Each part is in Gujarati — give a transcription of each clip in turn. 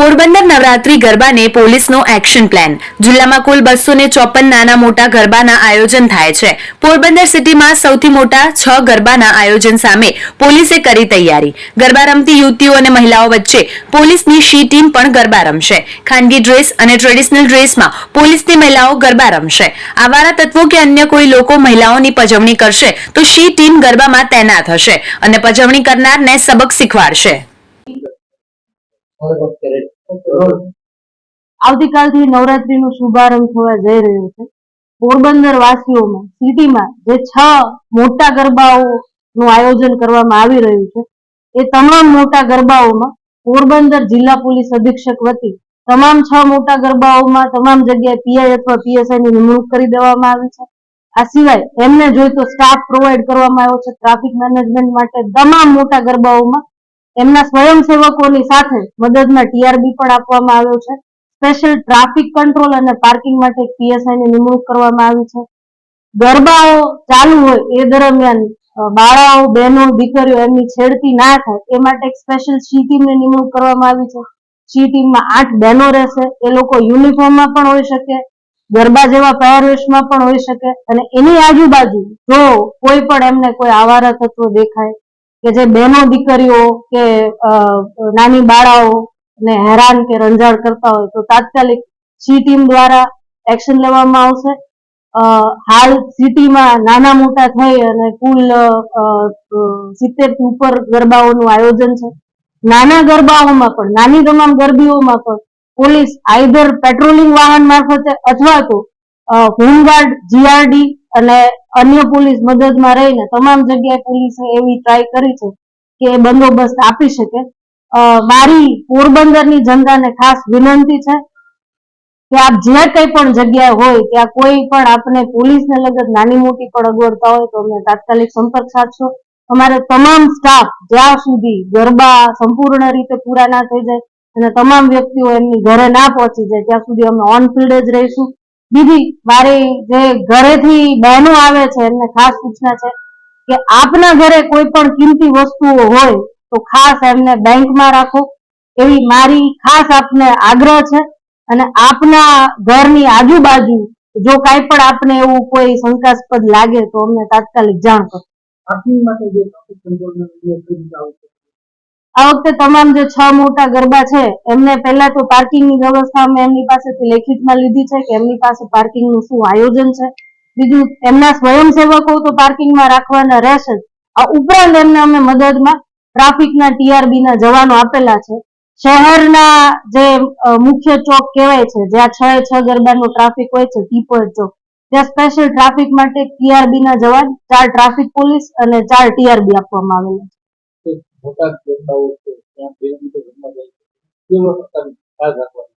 પોરબંદર નવરાત્રી ગરબાને પોલીસનો એક્શન પ્લાન. જિલ્લામાં કુલ બસો ને ચોપન નાના મોટા ગરબાના આયોજન થાય છે. પોરબંદર સિટીમાં સૌથી મોટા છ ગરબાના આયોજન સામે પોલીસે કરી તૈયારી. ગરબા રમતી યુવતીઓ અને મહિલાઓ વચ્ચે પોલીસની શી ટીમ પણ ગરબા રમશે. ખાનગી ડ્રેસ અને ટ્રેડિશનલ ડ્રેસમાં પોલીસની મહિલાઓ ગરબા રમશે. આવારા તત્વો કે અન્ય કોઈ લોકો મહિલાઓની પજવણી કરશે તો શી ટીમ ગરબામાં તૈનાત હશે અને પજવણી કરનારને સબક શીખવાડશે. આવતીકાલથી નવરાત્રીનો શુભારંભ થવા જઈ રહ્યો છે. પોરબંદર વાસીઓમાં સિટીમાં જે છ મોટા ગરબાઓનું આયોજન કરવામાં આવી રહ્યું છે, એ તમામ મોટા ગરબાઓમાં પોરબંદર જિલ્લા પોલીસ અધિક્ષક વતી તમામ છ મોટા ગરબાઓમાં તમામ જગ્યાએ પીઆઈ અથવા પીએસઆઈ ની નિમણૂક કરી દેવામાં આવી છે. આ સિવાય એમને જોઈતો સ્ટાફ પ્રોવાઈડ કરવામાં આવ્યો છે ટ્રાફિક મેનેજમેન્ટ માટે તમામ મોટા ગરબાઓમાં એમના સ્વયંસેવકોની સાથે મદદમાં ટીઆરબી પણ આપવામાં આવ્યો છે. સ્પેશિયલ ટ્રાફિક કંટ્રોલ અને પાર્કિંગ માટે પીએસઆઈની નિમણૂક કરવામાં આવી છે. ગરબાઓ ચાલુ હોય એ દરમિયાન બાળાઓ, બહેનો, દીકરીઓ એમની છેડતી ના થાય એ માટે એક સ્પેશિયલ સી ટીમની નિમણૂક કરવામાં આવી છે. સી ટીમમાં આઠ બહેનો રહેશે. એ લોકો યુનિફોર્મમાં પણ હોઈ શકે, ગરબા જેવા પહેરવેશમાં પણ હોઈ શકે અને એની આજુબાજુ જો કોઈ પણ એમને કોઈ આવારા તત્વો દેખાય કે જે બહેનો દીકરીઓ કે નાની બાળાઓ ને હેરાન કે રંજાડ કરતા હોય તો તાત્કાલિક સી ટીમ દ્વારા એક્શન લેવામાં આવશે. હાલ સિટીમાં નાના મોટા થઈ અને કુલ સિત્તેર ઉપર ગરબાઓનું આયોજન છે. નાના ગરબાઓમાં પણ, નાની તમામ ગરબીઓમાં પણ પોલીસ આઈધર પેટ્રોલિંગ વાહન મારફતે અથવા તો હોમગાર્ડ, જીઆરડી અને અન્ય પોલીસ મદદમાં રહીને તમામ જગ્યાએ પોલીસે એવી ટ્રાય કરી છે કે બંદોબસ્ત આપી શકે. મારી પોરબંદરની જનતાને ખાસ વિનંતી છે કે આપ જ્યાં કઈ પણ જગ્યાએ હોય, ત્યાં કોઈ પણ આપને પોલીસને લગત નાની મોટી પણ અગવડતા હોય તો અમને તાત્કાલિક સંપર્ક સાધશો. અમારે તમામ સ્ટાફ જ્યાં સુધી ગરબા સંપૂર્ણ રીતે પૂરા ના થઈ જાય અને તમામ વ્યક્તિઓ એમની ઘરે ના પહોંચી જાય, ત્યાં સુધી અમે ઓન ફિલ્ડ જ રહીશું. બીજી મારી જે ઘરેથી બહેનો આવે છે, એમને ખાસ સૂચના છે કે આપના ઘરે કોઈ પણ કિંમતી વસ્તુઓ હોય તો ખાસ એમને બેંકમાં રાખો. એવી મારી ખાસ આપને આગ્રહ છે અને આપના ઘરની આજુબાજુ જો કાંઈ પણ આપને એવું કોઈ શંકાસ્પદ લાગે તો અમને તાત્કાલિક જાણ કરો. આ વખતે તમામ જે છ મોટા ગરબા છે, એમને પહેલા તો પાર્કિંગની વ્યવસ્થા અમે એમની પાસેથી લેખિતમાં લીધી છે કે એમની પાસે પાર્કિંગનું શું આયોજન છે. બીજું, એમના સ્વયંસેવકો તો પાર્કિંગમાં રાખવાના રહેશે આ ઉપરાંત એમને અમે મદદમાં ટ્રાફિકના ટીઆરબી ના જવાનો આપેલા છે. શહેરના જે મુખ્ય ચોક કહેવાય છે, જ્યાં છ છ ગરબાનો ટ્રાફિક હોય છે ટી ચોક. ત્યાં સ્પેશિયલ ટ્રાફિક માટે ટીઆરબી ના જવાન, ચાર ટ્રાફિક પોલીસ અને ચાર ટીઆરબી આપવામાં આવેલા છે. મોટા ગરબાઓ છે, ત્યાં બે રીતે રમવા જાય છે. કેવા પ્રકારની ખ્યાલ રાખવાની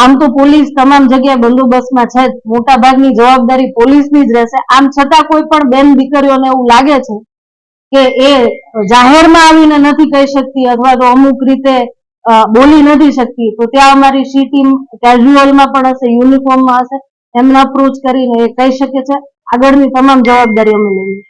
આમ તો પોલીસ તમામ જગ્યાએ બંદોબસ્તમાં છે મોટા ભાગની જવાબદારી પોલીસની જ રહેશે. આમ છતાં કોઈ પણ બેન દીકરીઓને એવું લાગે છે કે એ જાહેરમાં આવીને નથી કહી શકતી અથવા તો અમુક રીતે બોલી નથી શકતી, તો ત્યાં અમારી સી ટીમ કેઝ્યુઅલમાં પણ હશે, યુનિફોર્મમાં હશે. એમને અપ્રોચ કરીને એ કહી શકે છે. આગળની તમામ જવાબદારી અમે લઈએ